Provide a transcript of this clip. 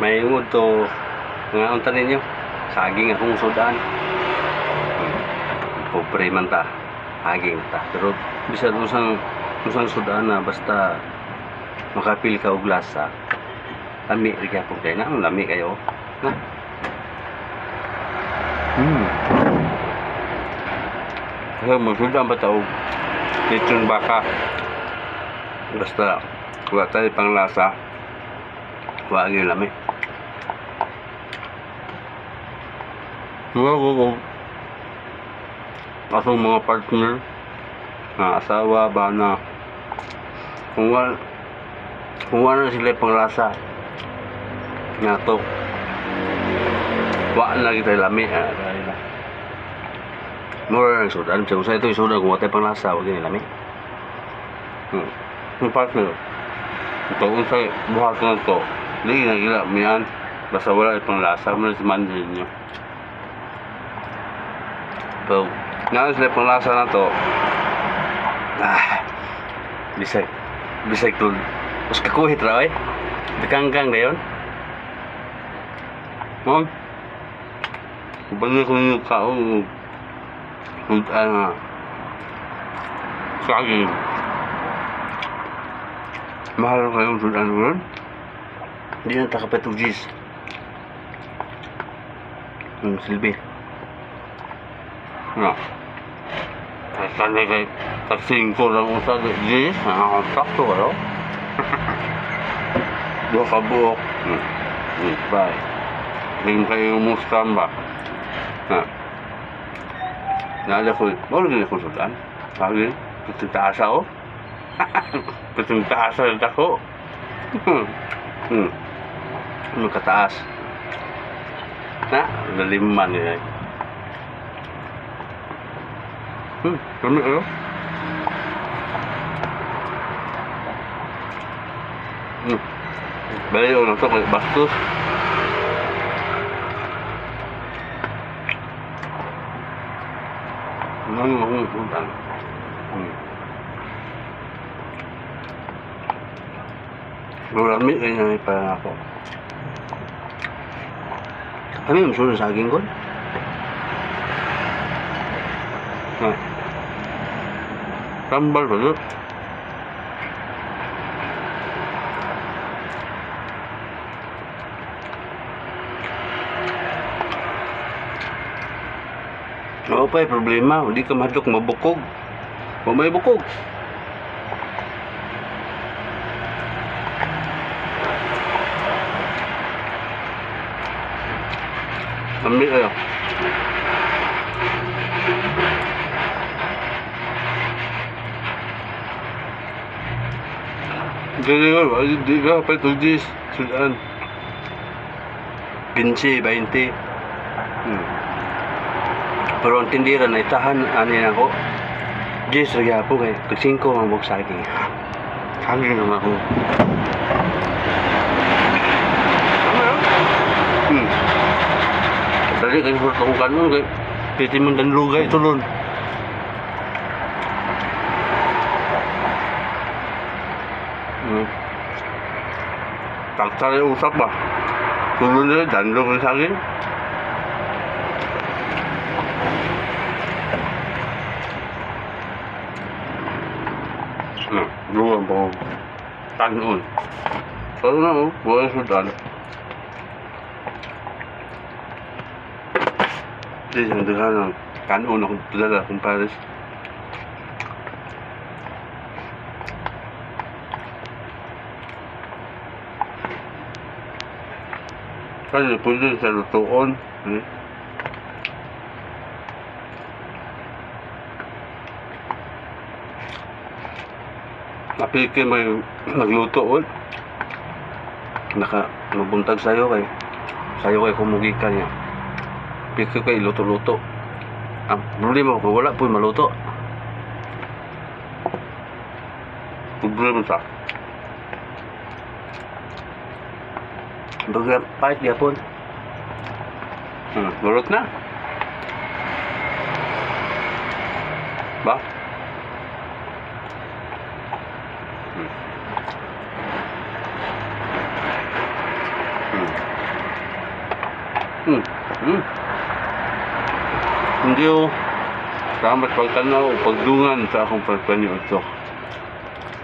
May ingod to nga unta ninyo. Saging akong sudan. Pobre man ta. Saging ta. Pero bisan usang usang sudan na basta makapil ka og lasa. Lami ri gyapon kay na ang lami kayo. Na. Hmm. Kaya magsudan ba tao? Lechon baka. Basta wala tayo pang lasa. Wala yung lami. Wow, wow. Kasong mga partner na asawa ba na kung wala kung wala sila pang lasa nga to wala na kita lami ah, dahil na. Mura ng sudan. Kung sa ito yung sudan, kung wala tayo pang lasa, huwag yung lami. Hmm. Yung partner, ito, kung sa buhat ko na to, hindi na gila, miyan. Basta wala yung pang lasa, mo na si mandin nyo. So, nga sila pang lasa na to, ah, bisay, bisay ko, mas kakuhit raw eh. Dekanggang na yun. Mo, Balik ko yung kao, kung ano, saging. Mahal kayong sudan ron? Hindi na takapatugis. Ang silbi. Ano? Kasi kay kasing ko lang sa gis, nakakonsakto ka, no? Dua ka buok. Hmm. Bye. Ring kayo mustam ba? Ha. Nala ko, mo rin ako sudan. Sabi, puting taas ako. puting taas ako. Hmm. Hmm. Ano kataas? Na, laliman niya. Hmm, kami ano? Hmm. Bali yun, ito kay Bastos. Nang mahumutan. Hmm. Marami kayo na pa ako. Ano yung sa saging ko? Ha? Tambal ba yun? Oo pa, problema. Hindi ka mahadlok mabukog. O bukog. Lami kayo. Hindi ka, hindi ka, pa ito dis. Sudan. 15, 20. Hmm. Pero ang tindira na itahan, ano yan ako. Jis, lagi ako kay. Kagsingko ang buk sa akin. Hangin naman ako. Hmm. Kayo sa akong kanon kay. Piti mong danlugay ito nun. Hmm. Taktar yung usap ba? Tulong nila, danlog sa akin. Nah, dua bawang tanun. Pero na oh, buhay sudan. Di yung dala ng kanon akong dala kung. Kasi pwede sa lutoon. Eh. Napiki may nagluto ol. Naka mabuntag sayo kay sayo kay kumugikan niya. Piki kay luto-luto. Ang problema ko wala po maluto. Problema sa. Baga pahit gyapon. Hmm, lurot na. Ba? Hmm. Hmm. Hmm. Hindi oh. Salamat pagtanaw, pagdungan sa akong pagpaniod to.